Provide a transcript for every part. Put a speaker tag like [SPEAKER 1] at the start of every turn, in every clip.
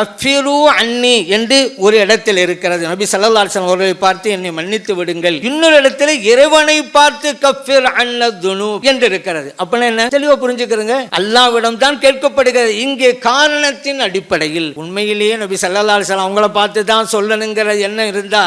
[SPEAKER 1] கஃபிரு அன்னி என்று ஒரு இடத்தில் இருக்கிறது. நபி சல்லாசன் அவர்களை பார்த்து என்னை மன்னித்து விடுங்கள். இன்னொரு இடத்துல இறைவனை பார்த்து கஃபிர் அன்னதுனு என்று இருக்கிறது. அப்படின்னா என்ன? தெளிவா புரிஞ்சுக்கிறங்க அல்லாவிடம் தான் கேட்கப்படுகிறது. இங்கே காரணத்தின் அடிப்படையில். உண்மையிலேயே நபி சல்லாசன் அவங்கள பார்த்து தான் சொல்லணுங்கிற எண்ணம் இருந்தா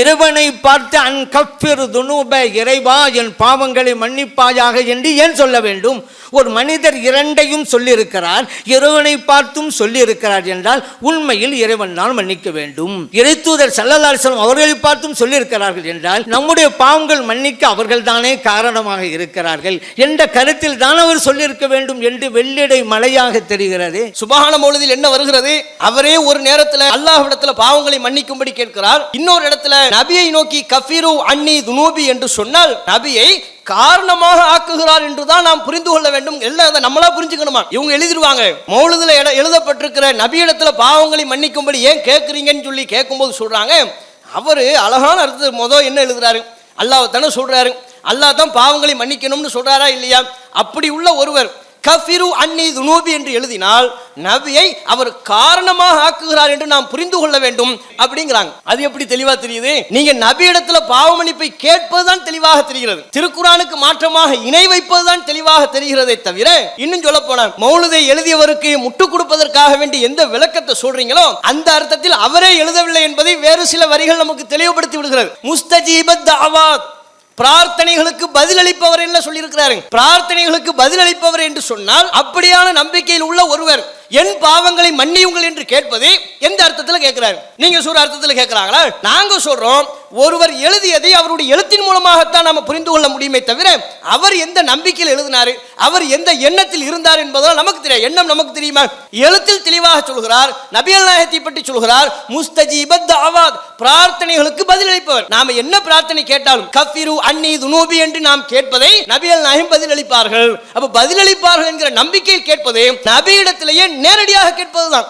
[SPEAKER 1] இறைவனை பார்த்து அன் கஃபிர் துனூப இறைவா என் பாவங்களை மன்னிப்பாயாக என்று ஏன் சொல்ல வேண்டும்? ஒரு மனிதர் இரண்டையும் சொல்லியிருக்கிறார். இறைவனை பார்த்தும் சொல்லியிருக்கிறார் என்றால் உண்மையில் இறைவன் தான் மன்னிக்க வேண்டும். இறைத்தூதர் சல்லல்லாசலம் அவர்களை பார்த்தும் சொல்லியிருக்கிறார்கள் என்றால் நம்முடைய பாவங்கள் மன்னிக்க அவர்கள் தானே காரணமாக இருக்கிறார்கள் என்ற கருத்தில் தான் அவர் சொல்லியிருக்க வேண்டும் என்று வெள்ளிடை மலையாக தெரிகிறது.
[SPEAKER 2] சுபஹான பொழுதில் என்ன வருகிறது? அவரே ஒரு நேரத்தில் அல்லாஹ்விடத்துல பாவங்களை மன்னிக்கும்படி கேட்கிறார். இன்னொரு இடத்துல நபியை நோக்கி கஃபீரு அன்னி துனூபி என்று சொன்னால் நபியை காரணமாக ஆக்குகிறார் என்றுதான் நாம் புரிந்து கொள்ள வேண்டும். எல்லாம் அதை நம்மளா புரிஞ்சுக்கணுமா? இவங்க எழுதிடுவாங்க. மௌலதுல எழுதப்பட்டிருக்கிற நபியிடத்துல பாவங்களை மன்னிக்கும்படி ஏன் கேட்குறீங்கன்னு சொல்லி கேட்கும்போது சொல்றாங்க. அவர் அழகான அர்த்தத்தை முதல் என்ன எழுதுறாரு? அல்லாஹ் தானே சொல்றாரு. அல்லாஹ் தான் பாவங்களை மன்னிக்கணும்னு சொல்றாரா இல்லையா? அப்படி உள்ள ஒருவர் கஃபிரு அன்னி துனூபி என்று எழுதினால் நபியை அவர் காரணமாக ஆக்குகிறார் என்று நாம் புரிந்து கொள்ள வேண்டும் அப்படிங்கிறாங்க. அது எப்படி தெளிவா தெரியுது? நீங்க நபி இடத்துல கேட்பதுதான் தெளிவாக தெரிகிறது. திருக்குறானுக்கு மாற்றமாக இணை வைப்பதுதான் தெளிவாக தெரிகிறதே தவிர இன்னும் சொல்ல போன மௌலுதை எழுதியவருக்கு முட்டு கொடுப்பதற்காக வேண்டி எந்த விளக்கத்தை சொல்றீங்களோ அந்த அர்த்தத்தில் அவரே எழுதவில்லை என்பதை வேறு சில வரிகள் நமக்கு தெளிவுபடுத்தி விடுகிறது. முஸ்தஜீபத் தாவாத் பிரார்த்தனைகளுக்கு பதிலளிப்பவர் என்ன சொல்லியிருக்கிறாரு? பிரார்த்தனைகளுக்கு பதிலளிப்பவர் என்று சொன்னால் அப்படியான நம்பிக்கையில் உள்ள ஒருவர் என் பாவங்களை மன்னியுங்கள் என்று கேட்பது என் கேட்கிறாரு. நீங்க சொல்ற அர்த்தத்தில் கேட்கிறாங்களா? நாங்க சொல்றோம் ஒருவர் எழுதியதை அவருடைய எழுத்தின் மூலமாகத்தான் நாம புரிந்து கொள்ள முடியுமே தவிர அவர் எந்த நம்பிக்கையில் எழுதினாரு அவர் எந்த எண்ணத்தில் இருந்தார் என்பதால் நமக்கு தெரியாது எண்ணம் நமக்கு தெரியுமா? எழுத்தில் தெளிவாக சொல்கிறார் நபியல் நாயகத்தை பற்றி சொல்கிறார் முஸ்தஜீபத் ஆவாத் பிரார்த்தனைகளுக்கு பதிலளிப்பவர் நாம என்ன பிரார்த்தனை கேட்டாலும் கஃபிரு அன்னி துனூபி என்று நாம் கேட்பதை நபியல் நாயகம் பதிலளிப்பார்கள். அப்ப பதிலளிப்பார்கள் என்கிற நம்பிக்கையில் கேட்பது நபியிடத்திலேயே நேரடியாக கேட்பதுதான்.